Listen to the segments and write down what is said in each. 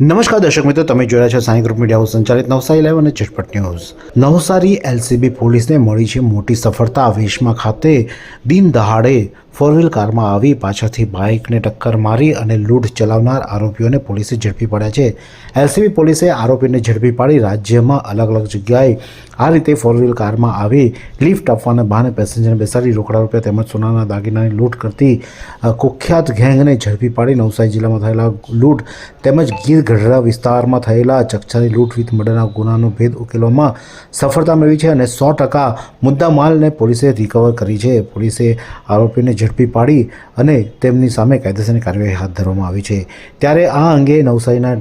નમસ્કાર દર્શક મિત્રો, તમે જોયા છો સાંઈ ગ્રુપ મીડિયા હાઉસ સંચાલિત નવસારી લાઈવ અને ચટપટ ન્યૂઝ. નવસારી એલસીબી પોલીસને મળી છે મોટી સફળતા વેશમાં ખાતે દિન દહાડે ફોર વ્હીલ કારમાં આવી પાછળથી બાઇકને ટક્કર મારી અને લૂંટ ચલાવનાર આરોપીઓને પોલીસે ઝડપી પડ્યા છે. એલસીબી પોલીસે આરોપીને ઝડપી પાડી રાજ્યમાં અલગ અલગ જગ્યાએ આ રીતે ફોર વ્હીલ કારમાં આવી લિફ્ટ આપવાના બહાને પેસેન્જરને બેસાડી રોકડા રૂપિયા તેમજ સોનાના દાગીનાની લૂંટ કરતી કુખ્યાત ગેંગને ઝડપી પાડી નવસારી જિલ્લામાં થયેલા લૂંટ તેમજ ગીર ગઢડા વિસ્તારમાં થયેલા ચકચારી લૂંટ વિથ મર્ડરના ગુનાનો ભેદ ઉકેલવામાં સફળતા મેળવી છે અને સો ટકા મુદ્દામાલને પોલીસે રિકવર કરી છે. પોલીસે આરોપીને ઝડપી પાડી અને તેમની સામે કાયદેસરની કાર્યવાહી હાથ ધરવામાં આવી છે. ત્યારે આ અંગે નવસારીના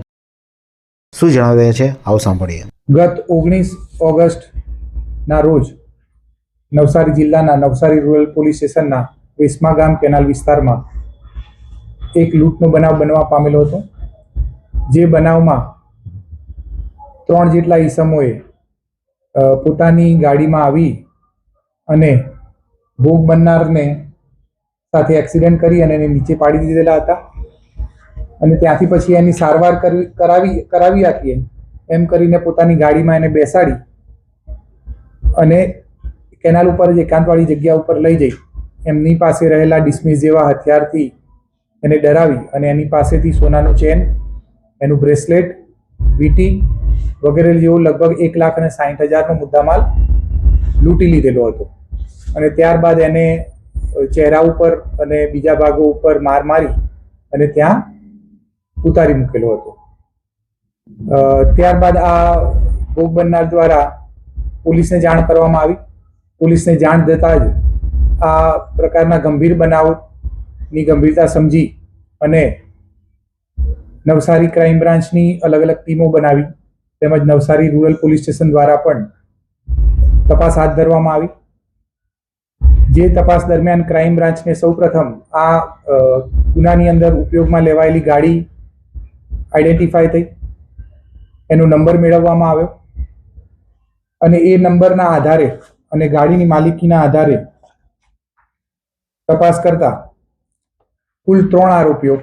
શું જણાવી રહ્યા છે? આવો સાંભળીએ. ગત ઓગણીસ ઓગસ્ટના રોજ નવસારી જિલ્લાના નવસારી રૂરલ પોલીસ સ્ટેશનના વેસમા ગામ કેનાલ વિસ્તારમાં એક લૂંટનો બનાવ બનવા પામેલો હતો. જે બનાવમાં ત્રણ જેટલા ઈસમોએ પોતાની ગાડીમાં આવી અને ભોગ બનનારને સાથે એક્સિડન્ટ કરી અને એને નીચે પાડી દીધેલા હતા. અને ત્યાંથી પછી એની સારવાર કરવી, કરાવી કરાવી આપીએ એમ. કરીને પોતાની ગાડીમાં એને બેસાડી અને કેનાલ ઉપર જ એકાંતવાળી જગ્યા ઉપર લઈ જઈ. એમની પાસે રહેલા ડિસ્મિસ જેવા હથિયારથી એને ડરાવી અને એની પાસેથી સોનાનું ચેન એનું બ્રેસલેટ વીટી વગેરે જેવો લગભગ એક લાખ અને સાઠ હજારનો મુદ્દામાલ લૂંટી લીધેલો હતો. અને ત્યારબાદ એને ચહેરા ઉપર અને બીજા ભાગો ઉપર માર મારી અને ત્યાં ઉતારી મૂકેલો હતો. ત્યારબાદ આ ભોગ બનનાર દ્વારા પોલીસને જાણ કરવામાં આવી. પોલીસને જાણ થતાં જ આ પ્રકારના ગંભીર બનાવની ગંભીરતા સમજી અને નવસારી ક્રાઇમ બ્રાન્ચની અલગ અલગ ટીમો બનાવી. તેમજ નવસારી રૂરલ પોલીસ સ્ટેશન દ્વારા પણ તપાસ હાથ ધરવામાં આવી. જે તપાસ દરમિયાન ક્રાઇમ બ્રાન્ચને સૌપ્રથમ આ ગુનાની અંદર ઉપયોગમાં લેવાયેલી ગાડી આઈડેન્ટિફાઈ થઈ. એનો નંબર મેળવવામાં આવ્યો. અને એ નંબરના આધારે અને ગાડીની માલિકીના આધારે તપાસ કરતા કુલ ત્રણ આરોપીઓ,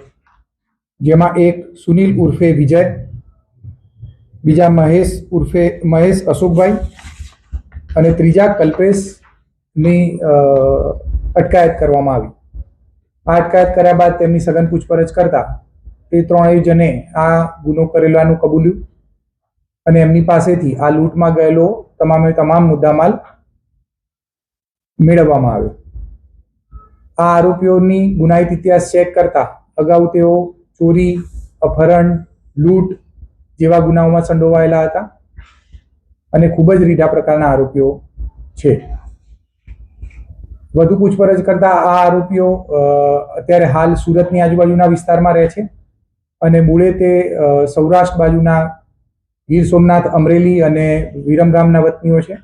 જેમાં એક સુનિલ ઉર્ફે વિજય, બીજા મહેશ ઉર્ફે મહેશ અશોકભાઈ અને ત્રીજા કલ્પેશની અ, અટકાયત કરવામાં આવી. આ અટકાયત કર્યા બાદ તેમની સઘન પૂછપરછ કરતા તે ત્રણેય જણે આ ગુનો કરેલાનું કબૂલ્યું અને એમની પાસેથી આ લૂંટમાં ગયેલો તમામે તમામ મુદ્દામાલ મેળવવામાં આવ્યો. આ આરોપીઓની ગુનાહિત ઇતિહાસ ચેક કરતા અગાઉ તેઓ ચોરી અપહરણ લૂંટ જેવા ગુનાઓમાં સંડોવાયેલા હતા અને ખૂબ જ રીઢા પ્રકારના આરોપીઓ છે. વધુ પૂછપરછ કરતા આ આરોપીઓ અત્યારે હાલ સુરતની આજુબાજુના વિસ્તારમાં રહે છે. અને મૂળે તે સૌરાષ્ટ્ર બાજુના ગીર સોમનાથ, અમરેલી અને વિરમગામના વતનીઓ છે.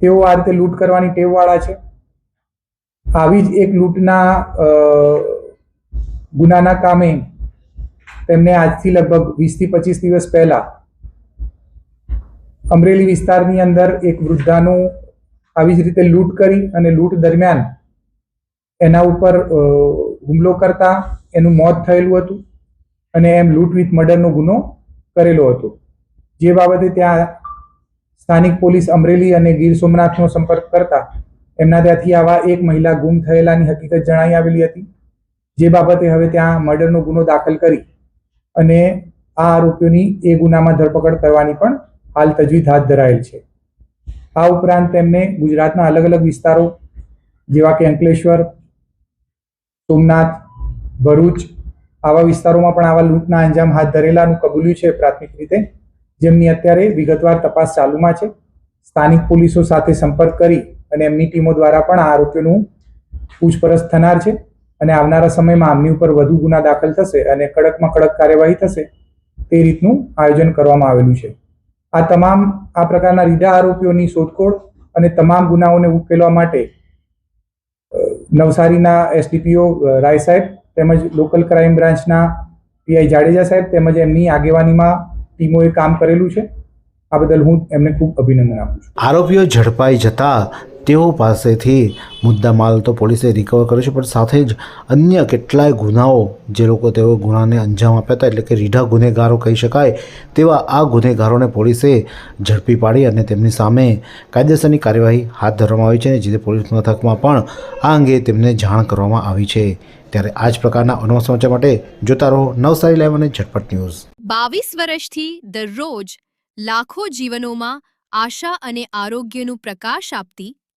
તેઓ આ રીતે લૂંટ કરવાની ટેવવાળા છે. આવી જ એક લૂંટના ગુનાના કામે તેમને આજથી લગભગ વીસથી પચીસ દિવસ પહેલા અમરેલી વિસ્તારની અંદર એક વૃદ્ધાનું આવી જ રીતે લૂંટ કરી અને લૂંટ દરમિયાન એના ઉપર હુમલો કરતા એનું મોત થયેલું હતું અને એમ લૂંટ વિથ મર્ડરનો ગુનો કરેલો હતો. જે બાબતે ત્યાં સ્થાનિક પોલીસ અમરેલી અને ગીર સોમનાથનો સંપર્ક કરતા એમના ત્યાંથી આવા એક મહિલા ગુમ થયેલાની હકીકત જણાઈ આવેલી હતી. જે બાબતે હવે ત્યાં મર્ડરનો ગુનો દાખલ કરી અને આ આરોપીઓની એ ગુનામાં ધરપકડ કરવાની પણ હાલ તજવીજ હાથ ધરાયેલ છે. આ ઉપરાંત તેમને ગુજરાતના અલગ અલગ વિસ્તારો, જેવા કે અંકલેશ્વર, સોમનાથ, ભરૂચ, આવા વિસ્તારોમાં પણ આવા લૂંટના અંજામ હાથ ધરેલાનું કબૂલ્યું છે પ્રાથમિક રીતે, જેમની અત્યારે વિગતવાર તપાસ ચાલુમાં છે. સ્થાનિક પોલીસો સાથે સંપર્ક કરી અને એમની ટીમો દ્વારા પણ આ આરોપીઓનું પૂછપરછ થનાર છે અને આવનારા સમયમાં આમની ઉપર વધુ ગુના દાખલ થશે અને કડકમાં કડક કાર્યવાહી થશે તે રીતનું આયોજન કરવામાં આવેલું છે. આ તમામ આ પ્રકારના રીઢા આરોપીઓની શોધખોળ અને તમામ ગુનાઓને ઉકેલવા માટે નવસારીના એસડીપીઓ રાય સાહેબ તેમજ લોકલ ક્રાઇમ બ્રાન્ચના પીઆઈ જાડેજા સાહેબ તેમજ એમની આગેવાનીમાં ટીમોએ કામ કરેલું છે. આ બદલ હું એમને ખૂબ અભિનંદન આપું છું. આરોપીઓ ઝડપાઈ જતા તેઓ પાસેથી મુદ્દામાલ તો પોલીસે રિકવર કર્યો છે, પણ સાથે જ અન્ય કેટલાય ગુનાઓ જે લોકો તેઓ ગુનાને અંજામ આપ્યા હતા, એટલે કે રીઢા ગુનેગારો કહી શકાય, તેવા આ ગુનેગારોને પોલીસે ઝડપી પાડી અને તેમની સામે કાયદેસરની કાર્યવાહી હાથ ધરવામાં આવી છે અને જે પોલીસ મથકમાં પણ આ અંગે તેમને જાણ કરવામાં આવી છે. ત્યારે આ જ પ્રકારના અનવા સમાચાર માટે જોતા રહો નવસારી લાઈવ અને ઝટપટ ન્યૂઝ. બાવીસ વર્ષથી દરરોજ લાખો જીવનોમાં આશા અને આરોગ્યનું પ્રકાશ આપતી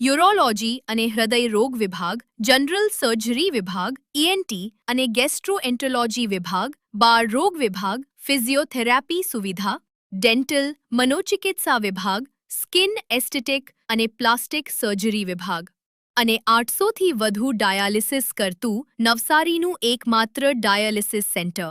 યુરોલોજી અને હૃદય રોગ વિભાગ, જનરલ સર્જરી વિભાગ ઈએનટી અને ગેસ્ટ્રોએન્ટોલોજી વિભાગ, બાળ રોગ વિભાગ, ફિઝિયોથેરાપી સુવિધા, ડેન્ટલ, મનોચિકિત્સા વિભાગ, સ્કિન એસ્થેટિક અને પ્લાસ્ટિક સર્જરી વિભાગ. અને આઠસોથી વધુ ડાયાલિસિસ કરતું નવસારીનું એકમાત્ર ડાયાલિસિસ સેન્ટર.